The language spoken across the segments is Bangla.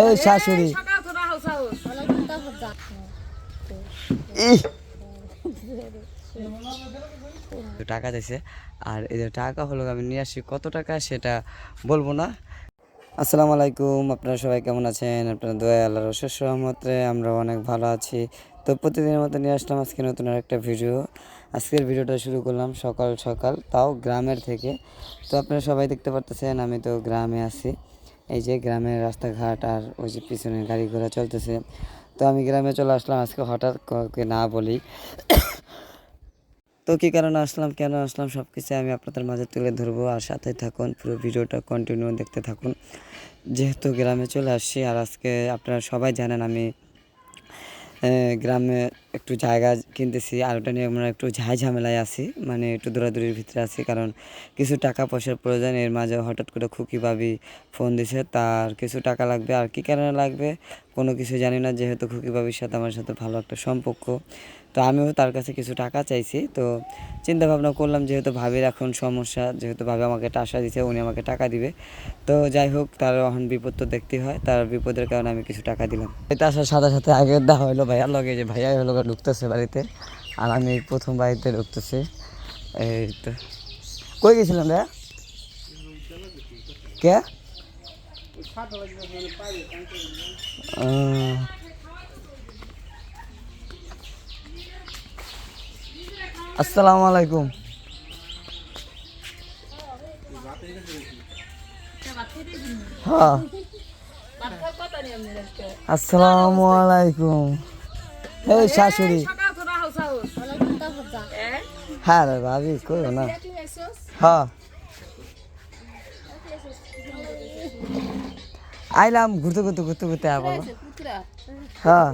এই শাশুড়ি। টাকা দিয়েছে আর এদের টাকা হলো আমি নিয়ে আসি কত টাকা সেটা বলব না। আসসালামু আলাইকুম। আপনারা সবাই কেমন আছেন? আপনারা দোয়া আল্লাহর অশেষ রহমতে আমরা অনেক ভালো আছি। তো প্রতিদিনের মতো নিয়ে আসলাম আজকে নতুন একটা ভিডিও। আজকের ভিডিওটা শুরু করলাম সকাল সকাল, তাও গ্রামের থেকে। তো আপনারা সবাই দেখতে পারতেছেন, আমি তো গ্রামে আছি। এই যে গ্রামের রাস্তাঘাট আর ওই যে পিছনে গাড়ি ঘোড়া চলতেছে। তো আমি গ্রামে চলে আসলাম, আজকে হঠাৎ কাউকে না বলি। তো কী কারণে আসলাম, কেন আসলাম সব কিছু আমি আপনাদের মাঝে তুলে ধরবো। আর সাথে থাকুন, পুরো ভিডিওটা কন্টিনিউ দেখতে থাকুন। যেহেতু গ্রামে চলে আসছি, আর আজকে আপনারা সবাই জানেন আমি গ্রামে একটু জায়গা কিনতেছি, আর ওটা নিয়ে আমরা একটু ঝাই ঝামেলায় আছি মানে একটু দৌড়াদৌড়ির ভিতরে আছি, কারণ কিছু টাকা পয়সার প্রয়োজন, এর মাঝে হঠাৎ করে খুকি ভাবি ফোন দিছে, তার কিছু টাকা লাগবে, আর কী কারণে লাগবে, কোনো কিছু জানি না, যেহেতু খুকি ভাবির সাথে, আমার সাথে ভালো একটা সম্পর্ক। তো আমিও তার কাছে কিছু টাকা চাইছি। তো চিন্তা ভাবনা করলাম যেহেতু ভাবির এখন সমস্যা, যেহেতু ভাবি আমাকে টাকা দিছে, উনি আমাকে টাকা দিবে। তো যাই হোক, তার এখন বিপদ তো দেখতে হয়, তার বিপদের কারণে আমি কিছু টাকা দিলাম। এটা আসার সাথে সাথে আগে দেখা হলো ভাইয়ার লগে যে ভাইয়া হলো ঢুকতেছে বাড়িতে, আর আমি প্রথম বাড়িতে ঢুকতেছি। এই তো। কই গেছিলাম ভাইয়া? কে? আসসালামু আলাইকুম। হ্যাঁ। আসসালামু আলাইকুম। এই শাশুড়ি। হ্যাঁ রে ভাবি করো না। হ্যাঁ। আইলাম ঘুরতে ঘুরতে ঘুরতে ঘুরতে আবার। হ্যাঁ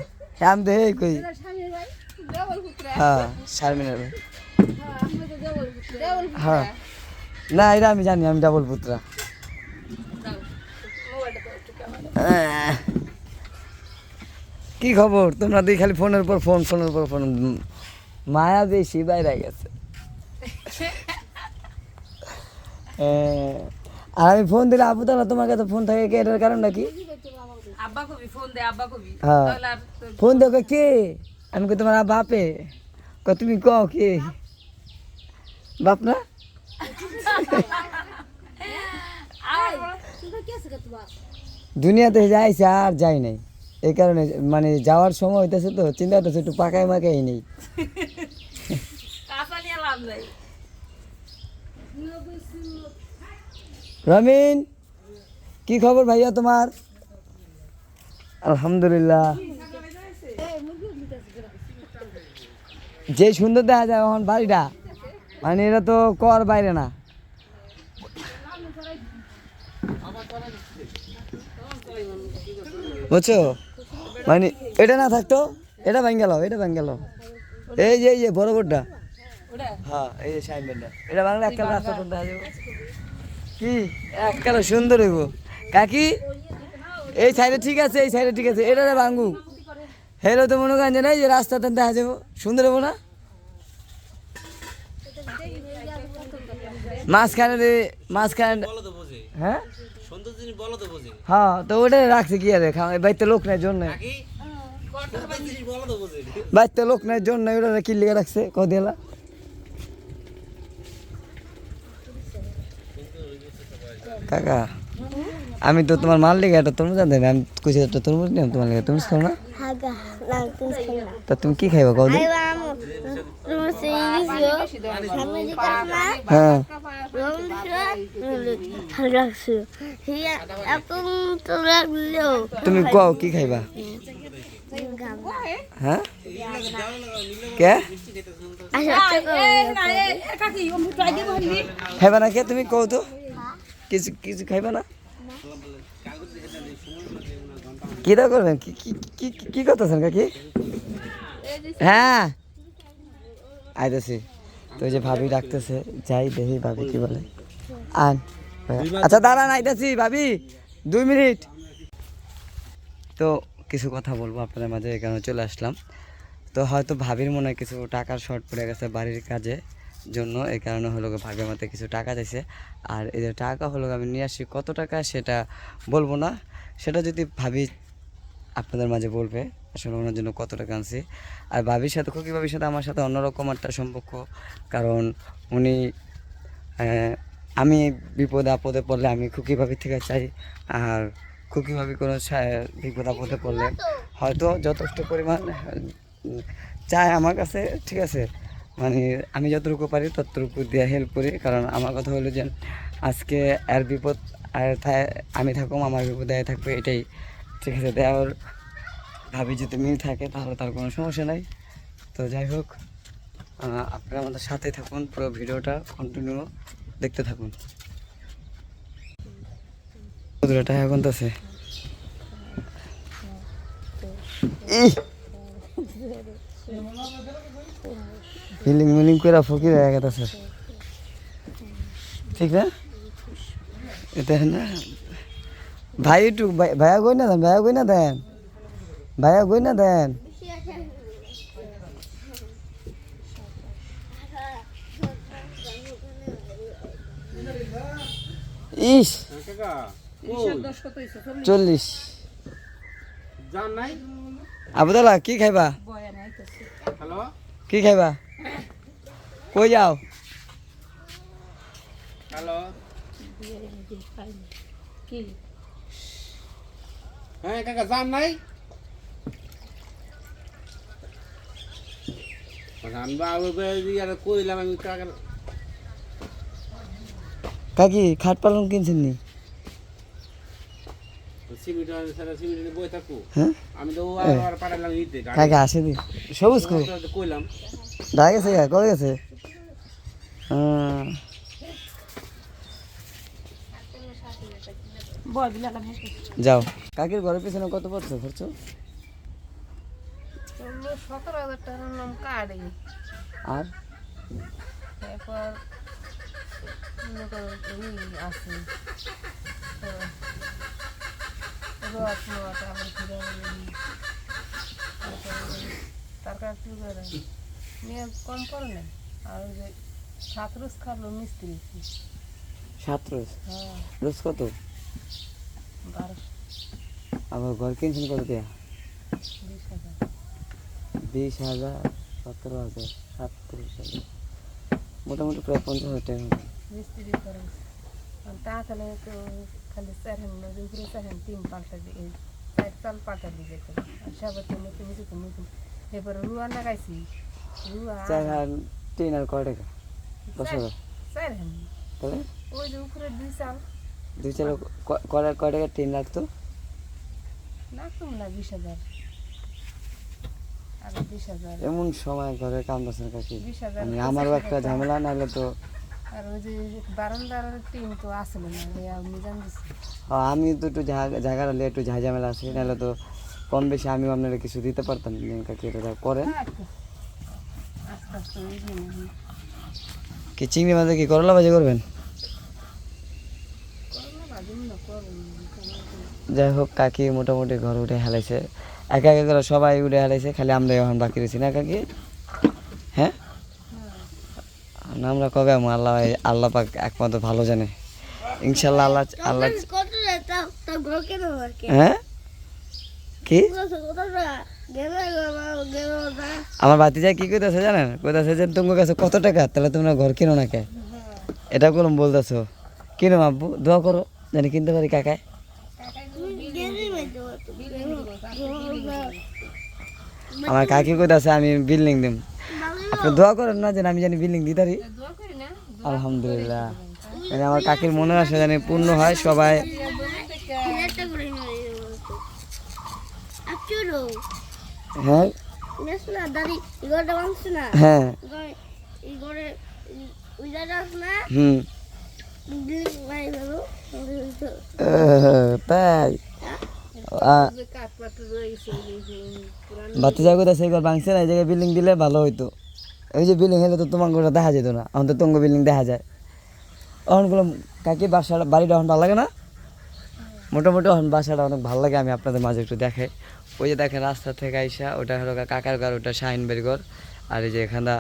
আমি তো এই কই। হ্যাঁ শারমিনের ভাই হ্যাঁ। না এটা আমি জানি আমি ডাবল পুত্রা। কি খবর? তোমরা দুই খালি ফোনের পর ফোন ফোনের পর ফোন। মায়া বেশি বাইরে গেছে। আর আমি ফোন দিলে আবু তালা তোমার কাছে ফোন থাকে কে এটার কারণটা কি ফোন দে আব্বা কবি। হ্যাঁ। তাহলে দেখো কে? আমি তোমার বাপে ক তুমি কও কে? না দুনিয়াতে যাইছে আর যাই নাই। এই কারণে মানে যাওয়ার সময় হইতেছে তো, চিন্তা হইতেছে একটু পাকাই মাকাই নাই। রমিন, কি খবর ভাইয়া তোমার? আলহামদুলিল্লাহ। যে সুন্দর দেখা যায় এখন বাড়িটা। মানে এটা তো কর বাইরে না। বুঝছ? মানে এটা না থাকতো, এটা ভেঙে গেল এটা ভেঙে গেল এই যে এই যে, বড় বড়টা হ্যাঁ এই যে সাইনবোর্ডটা এটা বাংলা একটা রাস্তা তো দেখা যাবে কি এককালে সুন্দর হইব। কাকি? এই সাইডে ঠিক আছে, এই সাইডে ঠিক আছে। এটা ভাঙ্গু হেলো তো মনে করেন যে না এই যে রাস্তাটা দেখা যাব। সুন্দর হব না? মাঝখানে মাঝখানে হ্যাঁ? হ্যাঁ তো ওটা রাখছে কি আর বাইতে বাড়িতে লোক নেই জন্য। বাড়িতে লোক নেই জন্য ওটা কি লিখে রাখছে? কদিলা কাকা আমি তো তোমার মাল লেগে একটা তরমুজ আনতে আমি কইছি একটা তরমুজ নিলাম তোমার লেগে তরমুজ খাও না. তা তুমি কি খাইবা কও. হ্যাঁ. তুমি কও কি খাইবা? হ্যাঁ? কে? বললি খাইবা না কে? তুমি কও তো। কিছু কিছু খাইবা না? কি দা করবেন? কি কি কি করতেছেন কাকি? হ্যাঁ। আইতেছি। তো যে ভাবি ডাকতেছে, যাই দেখি ভাবি কি বলে। আন। আচ্ছা দাঁড়ান, আইতেছি, ভাবি, দুই মিনিট। তো কিছু কথা বলব আপনাদের মাঝে, এখানে চলে আসলাম। তো হয়তো ভাবির মনে কিছু টাকার শর্ট পড়ে গেছে বাড়ির কাজে। জন্য এই কারণে হলো ভাবির মতে কিছু টাকা দিয়েছে আর যে টাকা হলো আমি নিয়ে আসি কত টাকা সেটা বলব না। সেটা যদি ভাবি আপনাদের মাঝে বলবে, আসলে ওনার জন্য কতটা কাঁদছি আর ভাবির সাথে, খুকি ভাবির সাথে আমার সাথে অন্যরকম একটা সম্পর্ক। কারণ উনি আমি বিপদে আপদে পড়লে আমি খুকি ভাবির থেকে চাই। আর খুকি ভাবি কোনো বিপদ আপদে পড়লে হয়তো যথেষ্ট পরিমাণ চায় আমার কাছে, ঠিক আছে? মানে আমি যতটুকু পারি ততটুকু দিয়ে হেল্প করি। কারণ আমার কথা হলো যে, আজকে এর বিপদ, আর আমি থাকুম, আমার বিপদে থাকবে, এটাই। ঠিক আছে দেওয়ার ভাবি যদি মিল থাকে, তাহলে তার কোনো সমস্যা নাই। তো যাই হোক আপনারা আমাদের সাথে থাকুন, পুরো ভিডিওটা কন্টিনিউ দেখতে থাকুন। কতটা এখন তো আছে। হিলিং মিলিং করে ফকির হয়ে গেছে ঠিক না? এটা না? ভাই একটু ভাইয়া কই না দেন? ভাইয়া কই না দেন? ভাইয়া কই না দেন? ইস! কাকা দশ কত চল্লিশ। চল্লিশ জান নাই? আবুদাল্লাহ কি খাইবা? কি খাইবা? কই যাও? হ্যালো। কি হ্যাঁ কাকা জান নাই? কইলাম আমি কাকি খাট পালন কিনছেন নি সিমিট সারা সিমিট বই থাকু হ্যাঁ আমি তো আর আর পাঠালাম ইতে কাকি আসেনি সবুজ কো কইলাম। ঢাকা গেছে কবে গেছে? হেসে যাও। কাকির ঘরের পিছনে কত পড়ছো খরচ? সতেরো হাজার টাকার নাম কার্ডে আর এরপর আছে। রথ মত আবার ফিরে তার কাছে করে? মেয়ে কম করে না? আর ওই যে সাত রোজ খালো মিস্ত্রি সাত রোজ হ্যাঁ। রোজ কত? বারোশো আবার ঘর কিনছেন কত দিয়া বিশ হাজার। বিশ হাজার সতেরো হাজার সাতত্রিশ হাজার। মোটামুটি প্রায় পঞ্চাশ হাজার টাকা মিস্ত্রি করে তাহলে তো খালি চার হান নদী উপরে চার হান তিন পাল্টা দিয়ে চার চাল পাল্টা দিয়ে যেত। আর সবার তো নতুন নতুন নতুন এবারে রুয়া লাগাইছি রুয়া তিন আর কয় টাকা? দশ হাজার। চার হান তাহলে? ওই যে উপরে দুই চাল। দুই ক- কয় কয় টাকা? তিন লাগতো লাগতো না বিশ হাজার। এমন সময় ঘরে কাম দিচ্ছেন কাকি? আমারও একটা ঝামেলা নাহলে তো আর ওই যে বারান্দার টিন তো আমি তো একটু জায়গা- একটু ঝামেলা আছে নাহলে তো কম বেশি আমি আপনারা কিছু দিতে পারতাম কাকি এটা না কি চিংড়ি মাঝে কি করলা ভাজি করবেন? যাই হোক কাকি মোটামুটি ঘর উঠে হেলাইছে। একা একা করে সবাই উঠে হেলাইছে খালি আমরা এখন বাকি রয়েছি না কাকি? হ্যাঁ? আমরা কবে? আল্লাহ আল্লাহ পাক একমাত্র ভালো জানে। ইনশাল্লাহ আল্লাহ আল্লাহ কেন হ্যাঁ? কি? আমার বাতি যায় কি কইতেছে জানেন? কইতেছে যে তোমার কাছে কত টাকা তাহলে তোমরা ঘর কিনো না কে? এটা করলাম বলতেছো। কিনো আব্বু দোয়া করো জানি কিনতে পারি কাকায়। আমার কাকি কইতাছে আমি বিল্ডিং দিম। আপনি দোয়া করেন না যেন আমি জানি বিল্ডিং দিতে পারি? আলহামদুলিল্লাহ। মানে আমার কাকির মনে আসে জানি পূর্ণ হয় সবাই। হ্যাঁ? হ্যাঁ। হুম। তাই? সেই ঘর ভাঙছে না, এই জায়গায় বিল্ডিং দিলে ভালো হইতো। এই যে বিল্ডিং হলে তো তোমার ঘরটা দেখা যেত না, এখন তো তঙ্গ বিল্ডিং দেখা যায়। অহনগুলো কাকি, বাসাটা, বাড়িটা এখন ভালো লাগে না? মোটামুটি এখন বাসাটা অনেক ভালো লাগে, আমি আপনাদের মাঝে একটু দেখাই। ওই যে দেখেন, রাস্তা থেকে আইসা ওটা হলো কাকার ঘর, ওটা শাহিন বাড়ির ঘর। আর এই যে এখানটা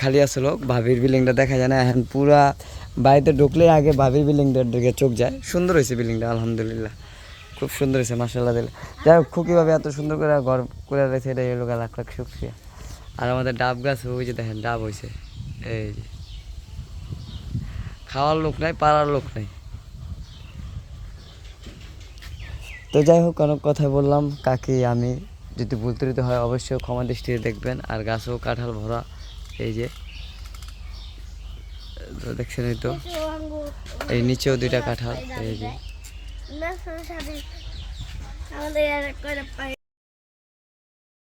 খালি আসলো ভাবির বিল্ডিংটা দেখা যায় না। এখন পুরা বাড়িতে ঢুকলে আগে ভাবির বিল্ডিংটার দিকে চোখ যায়। সুন্দর হয়েছে বিল্ডিংটা আলহামদুলিল্লাহ। খুব সুন্দর হয়েছে মাসাল্লাহ দিলে। যাই হোক, খুকিভাবে এত সুন্দর করে ঘর করে রয়েছে এটা এলো লাখ লাখ শুক্রিয়া। আর আমাদের ডাব গাছ, ওই যে দেখেন, ডাব হয়েছে এই যে। খাওয়ার লোক নাই, পাড়ার লোক নাই। তো যাই হোক, অনেক কথা বললাম। কাকি, আমি যদি ভুল ত্রুটি হয়, অবশ্যই ক্ষমা দৃষ্টিতে দেখবেন। আর গাছও কাঁঠাল ভরা। এই যে। দেখছেন এই তো। এই নিচেও দুইটা কাঁঠাল, এই যে।